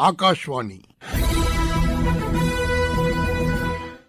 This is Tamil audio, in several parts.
ஆகாஷ்வாணி.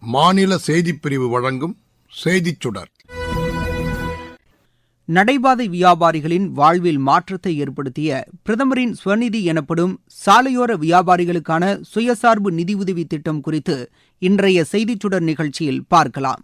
மாநில செய்திப் பிரிவு வழங்கும் செய்திச் சுடர். நடைபாதை வியாபாரிகளின் வாழ்வில் மாற்றத்தை ஏற்படுத்திய பிரதமரின் ஸ்வநிதி எனப்படும் சாலையோர வியாபாரிகளுக்கான சுயசார்பு நிதியுதவி திட்டம் குறித்து இன்றைய செய்திச் சுடர் நிகழ்ச்சியில் பார்க்கலாம்.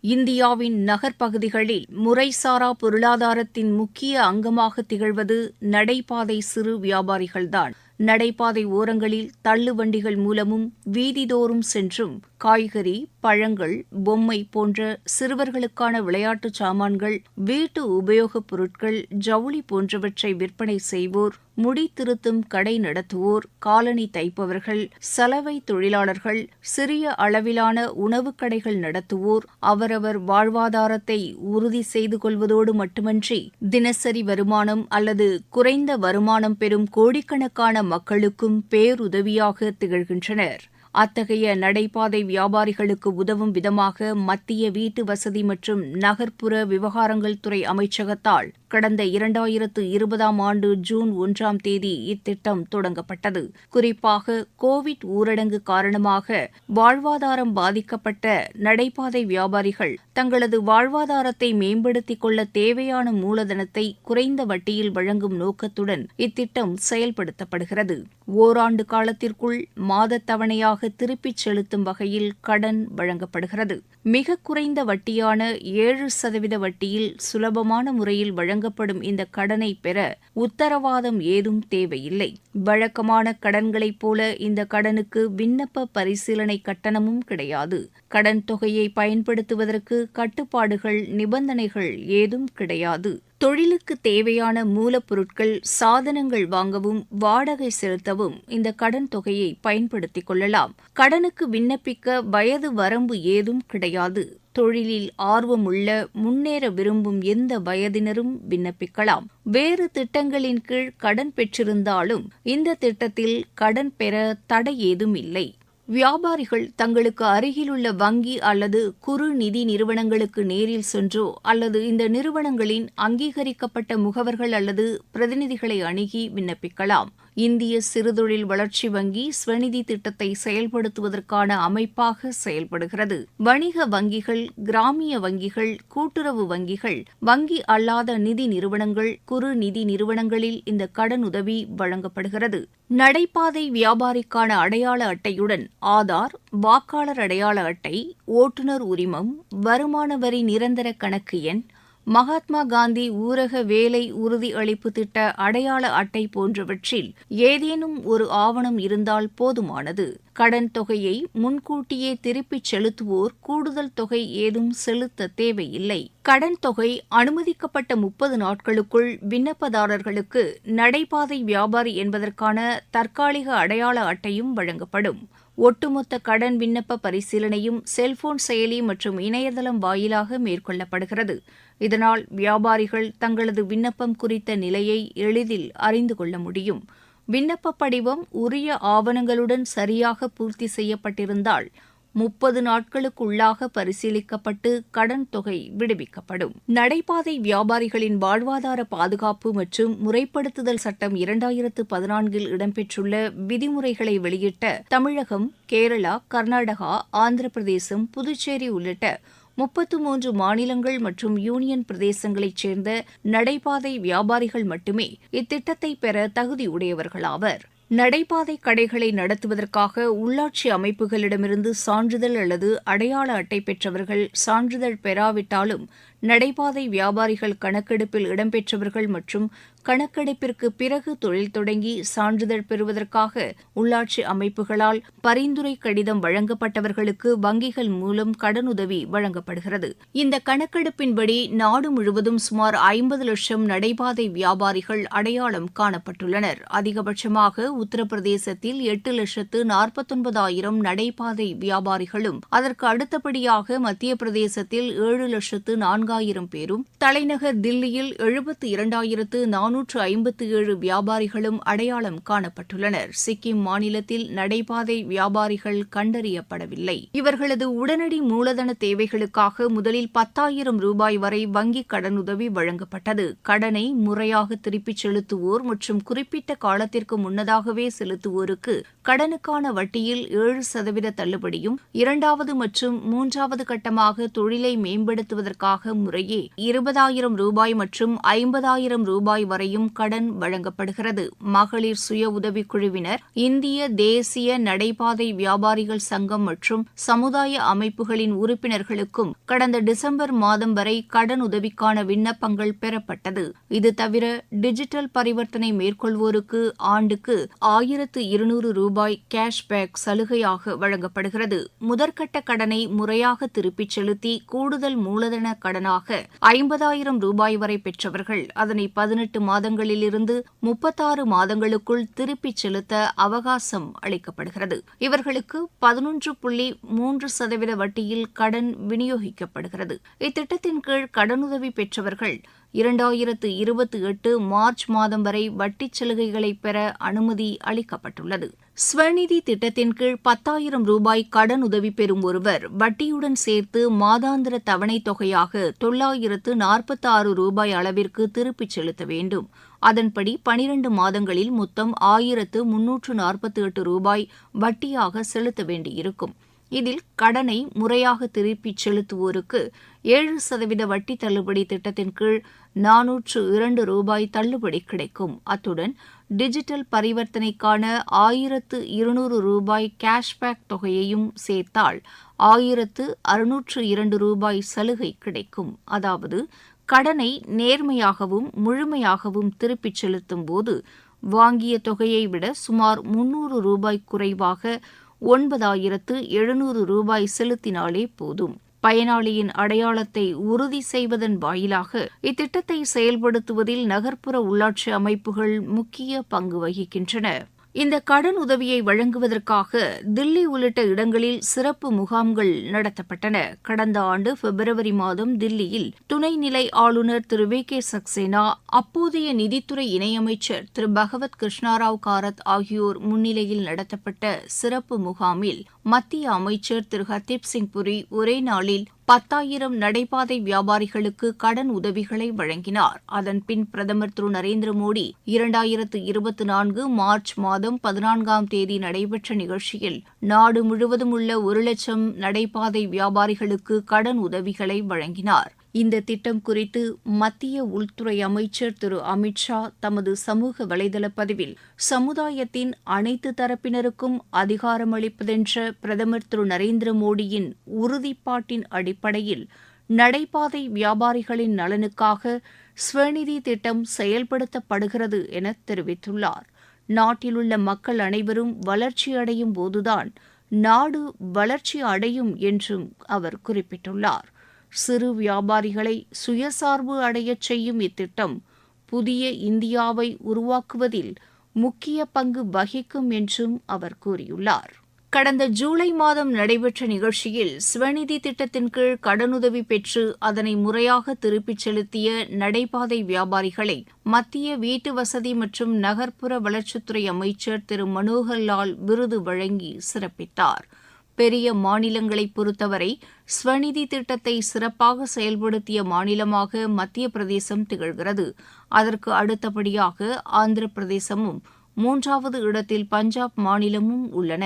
இந்தியாவின் நகர்ப்பகுதிகளில் முறைசாரா பொருளாதாரத்தின் முக்கிய அங்கமாக திகழ்வது நடைபாதை சிறு வியாபாரிகள்தான். நடைபாதை ஓரங்களில் தள்ளுவண்டிகள் மூலமும் வீதிதோறும் சென்றும் காய்கறி பழங்கள் பொம்மை போன்ற சிறுவர்களுக்கான விளையாட்டுச் சாமான்கள் வீட்டு உபயோகப் பொருட்கள் ஜவுளி போன்றவற்றை விற்பனை செய்வோர் முடி திருத்தும் கடை நடத்துவோர் காலணி தைப்பவர்கள் சலவை தொழிலாளர்கள் சிறிய அளவிலான உணவுக் கடைகள் நடத்துவோர் அவரவர் வாழ்வாதாரத்தை உறுதி செய்து கொள்வதோடு மட்டுமன்றி தினசரி வருமானம் அல்லது குறைந்த வருமானம் பெறும் கோடிக்கணக்கான மக்களுக்கும் பேருதவியாக திகழ்கின்றனர். அத்தகைய நடைபாதை வியாபாரிகளுக்கு உதவும் விதமாக மத்திய வீட்டு வசதி மற்றும் நகர்ப்புற விவகாரங்கள் துறை அமைச்சகத்தால் கடந்த இரண்டாயிரத்து இருபதாம் ஆண்டு ஜூன் ஒன்றாம் தேதி இத்திட்டம் தொடங்கப்பட்டது. குறிப்பாக கோவிட் ஊரடங்கு காரணமாக வாழ்வாதாரம் பாதிக்கப்பட்ட நடைபாதை வியாபாரிகள் தங்களது வாழ்வாதாரத்தை மேம்படுத்திக் கொள்ள தேவையான மூலதனத்தை குறைந்த வட்டியில் வழங்கும் நோக்கத்துடன் இத்திட்டம் செயல்படுத்தப்படுகிறது. ஓராண்டு காலத்திற்குள் மாத தவணையாக திருப்பிச் செலுத்தும் வகையில் கடன் வழங்கப்படுகிறது. மிக குறைந்த வட்டியான ஏழு சதவீத வட்டியில் சுலபமான முறையில் வழங்கப்படும் இந்த கடனை பெற உத்தரவாதம் ஏதும் தேவையில்லை. வழக்கமான கடன்களைப் போல இந்த கடனுக்கு விண்ணப்ப பரிசீலனை கட்டணமும் கிடையாது. கடன் தொகையை பயன்படுத்துவதற்கு கட்டுப்பாடுகள் நிபந்தனைகள் ஏதும் கிடையாது. தொழிலுக்கு தேவையான மூலப்பொருட்கள் சாதனங்கள் வாங்கவும் வாடகை செலுத்தவும் இந்த கடன் தொகையை பயன்படுத்திக் கொள்ளலாம். கடனுக்கு விண்ணப்பிக்க வயது வரம்பு ஏதும் கிடையாது. தொழிலில் ஆர்வமுள்ள முன்னேற விரும்பும் எந்த வயதினரும் விண்ணப்பிக்கலாம். வேறு திட்டங்களின் கீழ் கடன் பெற்றிருந்தாலும் இந்த திட்டத்தில் கடன் பெற தடை ஏதும் இல்லை. வியாபாரிகள் தங்களுக்கு அருகிலுள்ள வங்கி அல்லது குறு நிதி நிறுவனங்களுக்கு நேரில் சென்றோ அல்லது இந்த நிறுவனங்களின் அங்கீகரிக்கப்பட்ட முகவர்கள் அல்லது பிரதிநிதிகளை அணுகி விண்ணப்பிக்கலாம். இந்திய சிறுதொழில் வளர்ச்சி வங்கி ஸ்வநிதி திட்டத்தை செயல்படுத்துவதற்கான அமைப்பாக செயல்படுகிறது. வணிக வங்கிகள் கிராமிய வங்கிகள் கூட்டுறவு வங்கிகள் வங்கி அல்லாத நிதி நிறுவனங்கள் குறு நிதி நிறுவனங்களில் இந்த கடன் உதவி வழங்கப்படுகிறது. நடைபாதை வியாபாரிக்கான அடையாள அட்டையுடன் ஆதார் வாக்காளர் அடையாள அட்டை ஓட்டுநர் உரிமம் வருமான வரி நிரந்தர கணக்கு எண் மகாத்மா காந்தி ஊரக வேலை உறுதி அளிப்பு திட்ட அடையாள அட்டை போன்றவற்றில் ஏதேனும் ஒரு ஆவணம் இருந்தால் போதுமானது. கடன் தொகையை முன்கூட்டியே திருப்பிச் செலுத்துவோர் கூடுதல் தொகை ஏதும் செலுத்த தேவையில்லை. கடன் தொகை அனுமதிக்கப்பட்ட முப்பது நாட்களுக்குள் விண்ணப்பதாரர்களுக்கு நடைபாதை வியாபாரி என்பதற்கான தற்காலிக அடையாள அட்டையும் வழங்கப்படும். ஒட்டுமொத்த கடன் விண்ணப்ப பரிசீலனையும் செல்போன் செயலி மற்றும் இணையதளம் வாயிலாக மேற்கொள்ளப்படுகிறது. இதனால் வியாபாரிகள் தங்களது விண்ணப்பம் குறித்த நிலையை எளிதில் அறிந்து கொள்ள முடியும். விண்ணப்ப படிவம் உரிய ஆவணங்களுடன் சரியாக பூர்த்தி செய்யப்பட்டிருந்தால் முப்பது நாட்களுக்குள்ளாக பரிசீலிக்கப்பட்டு கடன் தொகை விடுவிக்கப்படும். நடைபாதை வியாபாரிகளின் வாழ்வாதார பாதுகாப்பு மற்றும் முறைப்படுத்துதல் சட்டம் இரண்டாயிரத்து பதினான்கில் இடம்பெற்றுள்ள விதிமுறைகளை வெளியிட்ட தமிழகம் கேரளா கர்நாடகா ஆந்திர பிரதேசம் புதுச்சேரி உள்ளிட்ட முப்பத்து மூன்று மாநிலங்கள் மற்றும் யூனியன் பிரதேசங்களைச் சேர்ந்த நடைபாதை வியாபாரிகள் மட்டுமே இத்திட்டத்தை பெற தகுதியுடையவர்களாவர். நடைபாதை கடைகளை நடத்துவதற்காக உள்ளாட்சி அமைப்புகளிடமிருந்து சான்றிதழ் அல்லது அடையாள அட்டை பெற்றவர்கள் சான்றிதழ் பெறாவிட்டாலும் நடைபாதை வியாபாரிகள் கணக்கெடுப்பில் இடம்பெற்றவர்கள் மற்றும் கணக்கெடுப்பிற்கு பிறகு தொழில் தொடங்கி சான்றிதழ் பெறுவதற்காக உள்ளாட்சி அமைப்புகளால் பரிந்துரை கடிதம் வழங்கப்பட்டவர்களுக்கு வங்கிகள் மூலம் கடனுதவி வழங்கப்படுகிறது. இந்த கணக்கெடுப்பின்படி நாடு முழுவதும் சுமார் ஐம்பது லட்சம் நடைபாதை வியாபாரிகள் அடையாளம் காணப்பட்டுள்ளனர். அதிகபட்சமாக உத்தரப்பிரதேசத்தில் எட்டு லட்சத்து நாற்பத்தொன்பதாயிரம் நடைபாதை வியாபாரிகளும் அதற்கு அடுத்தபடியாக மத்திய பிரதேசத்தில் ஏழு லட்சத்து நான்கு நான்காயிரம் பேரும் தலைநகர் தில்லியில் எழுபத்து இரண்டாயிரத்து நானூற்று ஐம்பத்து ஏழு வியாபாரிகளும் அடையாளம் காணப்பட்டுள்ளனர். சிக்கிம் மாநிலத்தில் நடைபாதை வியாபாரிகள் கண்டறியப்படவில்லை. இவர்களது உடனடி மூலதன தேவைகளுக்காக முதலில் பத்தாயிரம் ரூபாய் வரை வங்கிக் கடனுதவி வழங்கப்பட்டது. கடனை முறையாக திருப்பிச் செலுத்துவோர் மற்றும் குறிப்பிட்ட காலத்திற்கு முன்னதாகவே செலுத்துவோருக்கு கடனுக்கான வட்டியில் ஏழு சதவீத தள்ளுபடியும் இரண்டாவது மற்றும் மூன்றாவது கட்டமாக தொழிலை மேம்படுத்துவதற்காக முறையே இருபதாயிரம் ரூபாய் மற்றும் ஐம்பதாயிரம் ரூபாய் வரையும் கடன் வழங்கப்படுகிறது. மகளிர் சுய உதவிக் குழுவினர் இந்திய தேசிய நடைபாதை வியாபாரிகள் சங்கம் மற்றும் சமுதாய அமைப்புகளின் உறுப்பினர்களுக்கும் கடந்த டிசம்பர் மாதம் வரை கடன் உதவிக்கான விண்ணப்பங்கள் பெறப்பட்டது. இது தவிர டிஜிட்டல் பரிவர்த்தனை மேற்கொள்வோருக்கு ஆண்டுக்கு ஆயிரத்து இருநூறு ரூபாய் கேஷ்பேக் சலுகையாக வழங்கப்படுகிறது. முதற்கட்ட கடனை முறையாக திருப்பிச் செலுத்தி கூடுதல் மூலதன கடனாக ஐம்பதாயிரம் ரூபாய் வரை பெற்றவர்கள் அதனை பதினெட்டு மாதங்களிலிருந்து முப்பத்தாறு மாதங்களுக்குள் திருப்பிச் செலுத்த அவகாசம் அளிக்கப்படுகிறது. இவர்களுக்கு பதினொன்று புள்ளி மூன்று சதவீத வட்டியில் கடன் விநியோகிக்கப்படுகிறது. இத்திட்டத்தின் கீழ் கடனுதவி பெற்றவர்கள் இரண்டாயிரத்து இருபத்தி எட்டு மார்ச் மாதம் வரை வட்டிச் சலுகைகளை பெற அனுமதி அளிக்கப்பட்டுள்ளது. ஸ்வநிதி திட்டத்தின் கீழ் பத்தாயிரம் ரூபாய் கடன் உதவி பெறும் ஒருவர் வட்டியுடன் சேர்த்து மாதாந்திர தவணைத் தொகையாக தொள்ளாயிரத்து நாற்பத்தாறு ரூபாய் அளவிற்கு திருப்பிச் செலுத்த வேண்டும். அதன்படி பனிரண்டு மாதங்களில் மொத்தம் ஆயிரத்து முன்னூற்று நாற்பத்தி எட்டு ரூபாய் வட்டியாக செலுத்த வேண்டியிருக்கும். இதில் கடனை முறையாக திருப்பிச் செலுத்துவோருக்கு ஏழு சதவீத வட்டி தள்ளுபடி திட்டத்தின் கீழ் நானூற்று இரண்டு ரூபாய் தள்ளுபடி கிடைக்கும். அத்துடன் டிஜிட்டல் பரிவர்த்தனைக்கான ஆயிரத்து இருநூறு ரூபாய் கேஷ்பேக் தொகையையும் சேர்த்தால் ஆயிரத்து அறுநூற்று இரண்டு ரூபாய் சலுகை கிடைக்கும். அதாவது கடனை நேர்மையாகவும் முழுமையாகவும் திருப்பிச் செலுத்தும் போது வாங்கிய தொகையை விட சுமார் முன்னூறு ரூபாய் குறைவாக ஒன்பதாயிரத்து எழுநூறு ரூபாய் செலுத்தினாலே போதும். பயனாளியின் அடையாளத்தை உறுதி செய்வதன் வாயிலாக இத்திட்டத்தை செயல்படுத்துவதில் நகர்ப்புற உள்ளாட்சி அமைப்புகள் முக்கிய பங்கு வகிக்கின்றன. இந்த கடன் உதவியை வழங்குவதற்காக தில்லி உள்ளிட்ட இடங்களில் சிறப்பு முகாம்கள் நடத்தப்பட்டன. கடந்த ஆண்டு பிப்ரவரி மாதம் தில்லியில் துணைநிலை ஆளுநர் திரு வி கே சக்சேனா அப்போதைய நிதித்துறை இணையமைச்சர் திரு பகவத் கிருஷ்ணாராவ் காரத் ஆகியோர் முன்னிலையில் நடத்தப்பட்ட சிறப்பு முகாமில் மத்திய அமைச்சர் திரு ஹர்தீப் சிங் புரி ஒரே நாளில் பத்தாயிரம் நடைபாதை வியாபாரிகளுக்கு கடன் உதவிகளை வழங்கினார். அதன்பின் பிரதமர் திரு. நரேந்திர மோடி இரண்டாயிரத்து இருபத்தி நான்கு மார்ச் மாதம் பதினான்காம் தேதி நடைபெற்ற நிகழ்ச்சியில் நாடு முழுவதும் உள்ள ஒரு லட்சம் நடைபாதை வியாபாரிகளுக்கு கடன் உதவிகளை வழங்கினார். இந்த திட்டம் குறித்து மத்திய உள்துறை அமைச்சர் திரு அமித்ஷா தமது சமூக வலைதள பதிவில் சமுதாயத்தின் அனைத்து தரப்பினருக்கும் அதிகாரமளிப்பதென்ற பிரதமர் திரு நரேந்திர மோடியின் உறுதிப்பாட்டின் அடிப்படையில் நடைபாதை வியாபாரிகளின் நலனுக்காக ஸ்வநிதி திட்டம் செயல்படுத்தப்படுகிறது என தெரிவித்துள்ளார். நாட்டிலுள்ள மக்கள் அனைவரும் வளர்ச்சியடையும் போதுதான் நாடு வளர்ச்சி அடையும் என்றும் அவர் குறிப்பிட்டுள்ளார். சிறு வியாபாரிகளை சுயசார்பு அடையச் செய்யும் இத்திட்டம் புதிய இந்தியாவை உருவாக்குவதில் முக்கிய பங்கு வகிக்கும் என்றும் அவர் கூறியுள்ளார். கடந்த ஜூலை மாதம் நடைபெற்ற நிகழ்ச்சியில் ஸ்வநிதி திட்டத்தின் கீழ் கடனுதவி பெற்று அதனை முறையாக திருப்பிச் செலுத்திய நடைபாதை வியாபாரிகளை மத்திய வீட்டு வசதி மற்றும் நகர்ப்புற வளர்ச்சித்துறை அமைச்சர் திரு மனோகர் லால் விருது வழங்கி சிறப்பித்தார். பெரிய மாநிலங்களை பொறுத்தவரை ஸ்வநிதி திட்டத்தை சிறப்பாக செயல்படுத்திய மாநிலமாக மத்திய பிரதேசம் திகழ்கிறது. அதற்கு அடுத்தபடியாக ஆந்திர பிரதேசமும் மூன்றாவது இடத்தில் பஞ்சாப் மாநிலமும் உள்ளன.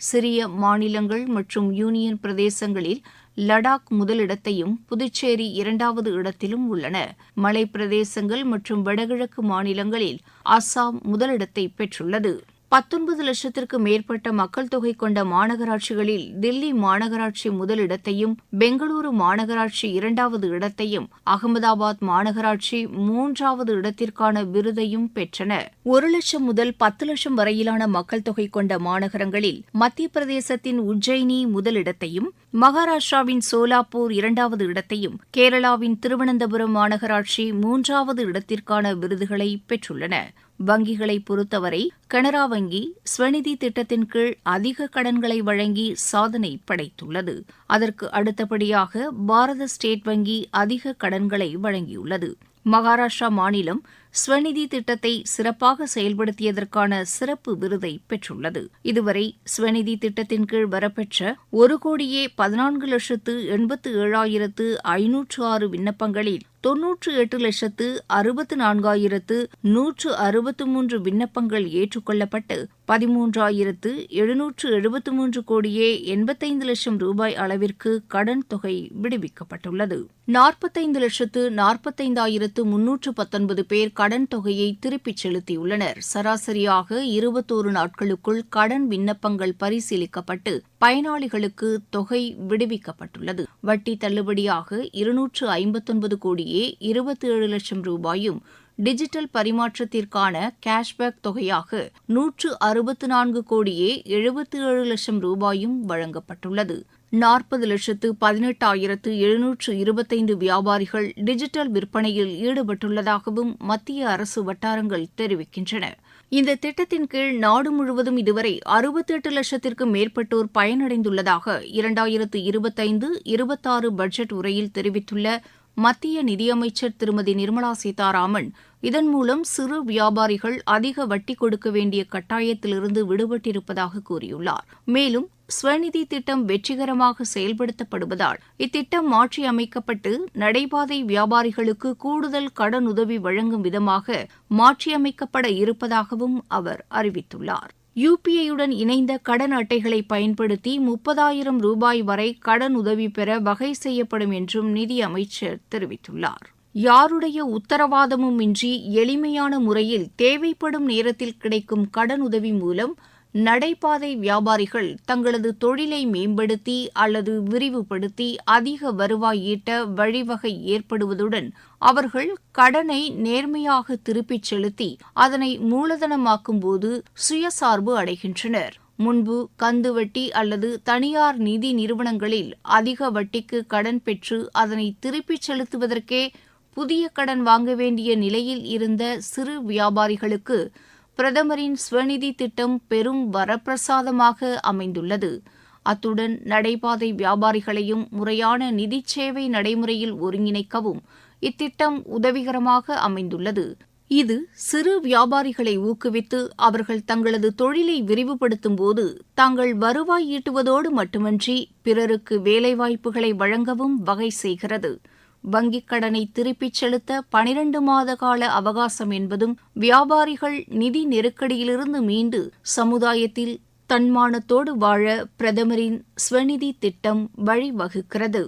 சிறிய மாநிலங்கள் மற்றும் யூனியன் பிரதேசங்களில் லடாக் முதலிடத்தையும் புதுச்சேரி இரண்டாவது இடத்திலும் உள்ளன. மலை பிரதேசங்கள் மற்றும் வடகிழக்கு மாநிலங்களில் அஸ்ஸாம் முதலிடத்தை பெற்றுள்ளது. பத்தொன்பது லட்சத்திற்கு மேற்பட்ட மக்கள் தொகை கொண்ட மாநகராட்சிகளில் தில்லி மாநகராட்சி முதலிடத்தையும் பெங்களூரு மாநகராட்சி இரண்டாவது இடத்தையும் அகமதாபாத் மாநகராட்சி மூன்றாவது இடத்திற்கான விருதையும் பெற்றன. ஒரு லட்சம் முதல் பத்து லட்சம் வரையிலான மக்கள் தொகை கொண்ட மாநகரங்களில் மத்திய பிரதேசத்தின் உஜ்ஜயினி முதலிடத்தையும் மகாராஷ்டிராவின் சோலாப்பூர் இரண்டாவது இடத்தையும் கேரளாவின் திருவனந்தபுரம் மாநகராட்சி மூன்றாவது இடத்திற்கான விருதுகளை பெற்றுள்ளன. வங்கிகளை பொறுத்தவரை கனரா வங்கி ஸ்வநிதி திட்டத்தின் கீழ் அதிக கடன்களை வழங்கி சாதனை படைத்துள்ளது. அதற்கு அடுத்தபடியாக பாரத ஸ்டேட் வங்கி அதிக கடன்களை வழங்கியுள்ளது. மகாராஷ்டிரா மாநிலம் ஸ்வநிதி திட்டத்தை சிறப்பாக செயல்படுத்தியதற்கான சிறப்பு விருதை பெற்றுள்ளது. இதுவரை ஸ்வநிதி திட்டத்தின் கீழ் வரப்பெற்ற ஒரு கோடியே பதினான்கு லட்சத்து எண்பத்து ஏழாயிரத்து ஐநூற்று ஆறு விண்ணப்பங்களில் தொன்னூற்று எட்டு லட்சத்து அறுபத்து நான்காயிரத்து நூற்று அறுபத்து மூன்று விண்ணப்பங்கள் ஏற்றுக்கொள்ளப்பட்டு பதிமூன்றாயிரத்து எழுநூற்று எழுபத்து மூன்று கோடியே எண்பத்தைந்து லட்சம் ரூபாய் அளவிற்கு கடன் தொகை விடுவிக்கப்பட்டுள்ளது. நாற்பத்தைந்து லட்சத்து நாற்பத்தைந்தாயிரத்து முன்னூற்று பத்தொன்பது பேர் கடன் தொகையை திருப்பிச் செலுத்தியுள்ளனர். சராசரியாக இருபத்தோரு நாட்களுக்குள் கடன் விண்ணப்பங்கள் பரிசீலிக்கப்பட்டு பயனாளிகளுக்கு தொகை விடுவிக்கப்பட்டுள்ளது. வட்டி தள்ளுபடியாக இருநூற்று ஐம்பத்தொன்பது கோடியே இருபத்தி ஏழு லட்சம் ரூபாயும் டிஜிட்டல் பரிமாற்றத்திற்கான கேஷ்பேக் தொகையாக நூற்று அறுபத்து நான்கு கோடியே எழுபத்தி ஏழு லட்சம் ரூபாயும் வழங்கப்பட்டுள்ளது. நாற்பது லட்சத்து பதினெட்டாயிரத்து எழுநூற்று இருபத்தைந்து வியாபாரிகள் டிஜிட்டல் விற்பனையில் ஈடுபட்டுள்ளதாகவும் மத்திய அரசு வட்டாரங்கள் தெரிவிக்கின்றன. இந்த திட்டத்தின் கீழ் நாடு முழுவதும் இதுவரை அறுபத்தெட்டு லட்சத்திற்கும் மேற்பட்டோர் பயனடைந்துள்ளதாக இரண்டாயிரத்து இருபத்தைந்து இருபத்தாறு பட்ஜெட் உரையில் தெரிவித்துள்ள மத்திய நிதியமைச்சர் திருமதி நிர்மலா சீதாராமன் இதன் மூலம் சிறு வியாபாரிகள் அதிக வட்டி கொடுக்க வேண்டிய கட்டாயத்திலிருந்து விடுபட்டிருப்பதாக கூறியுள்ளார். மேலும் ஸ்வநிதி திட்டம் வெற்றிகரமாக செயல்படுத்தப்படுவதால் இத்திட்டம் மாற்றியமைக்கப்பட்டு நடைபாதை வியாபாரிகளுக்கு கூடுதல் கடன் உதவி வழங்கும் விதமாக மாற்றியமைக்கப்பட இருப்பதாகவும் அவர் அறிவித்துள்ளார். யுபிஐயுடன் இணைந்த கடன் அட்டைகளை பயன்படுத்தி முப்பதாயிரம் ரூபாய் வரை கடன் உதவி பெற வகை செய்யப்படும் என்றும் நிதி அமைச்சர் தெரிவித்துள்ளார். யாருடைய உத்தரவாதமும் இன்றி எளிமையான முறையில் தேவைப்படும் நேரத்தில் கிடைக்கும் கடன் உதவி மூலம் நடைபாதை வியாபாரிகள் தங்களது தொழிலை மேம்படுத்தி அல்லது விரிவுபடுத்தி அதிக வருவாய் ஈட்ட வழிவகை ஏற்படுவதுடன் அவர்கள் கடனை நேர்மையாக திருப்பிச் செலுத்தி அதனை மூலதனமாக்கும் போது சுயசார்பு அடைகின்றனர். முன்பு கந்து வட்டி அல்லது தனியார் நிதி நிறுவனங்களில் அதிக வட்டிக்கு கடன் பெற்று அதனை திருப்பிச் செலுத்துவதற்கே புதிய கடன் வாங்க வேண்டிய நிலையில் இருந்த சிறு வியாபாரிகளுக்கு பிரதமரின் ஸ்வநிதி திட்டம் பெரும் வரப்பிரசாதமாக அமைந்துள்ளது. அத்துடன் நடைபாதை வியாபாரிகளையும் முறையான நிதி சேவை நடைமுறையில் ஒருங்கிணைக்கவும் இத்திட்டம் உதவிகரமாக அமைந்துள்ளது. இது சிறு வியாபாரிகளை ஊக்குவித்து அவர்கள் தங்களது தொழிலை விரிவுபடுத்தும் போது தாங்கள் வருவாய் ஈட்டுவதோடு மட்டுமன்றி பிறருக்கு வேலைவாய்ப்புகளை வழங்கவும் வகை செய்கிறது. வங்கிக் கடனை திருப்பிச் செலுத்த பனிரண்டு மாத கால அவகாசம் என்பதும் வியாபாரிகள் நிதி நெருக்கடியிலிருந்து மீண்டு சமுதாயத்தில் தன்மானத்தோடு வாழ பிரதமரின் ஸ்வநிதி திட்டம் வழிவகுக்கிறது.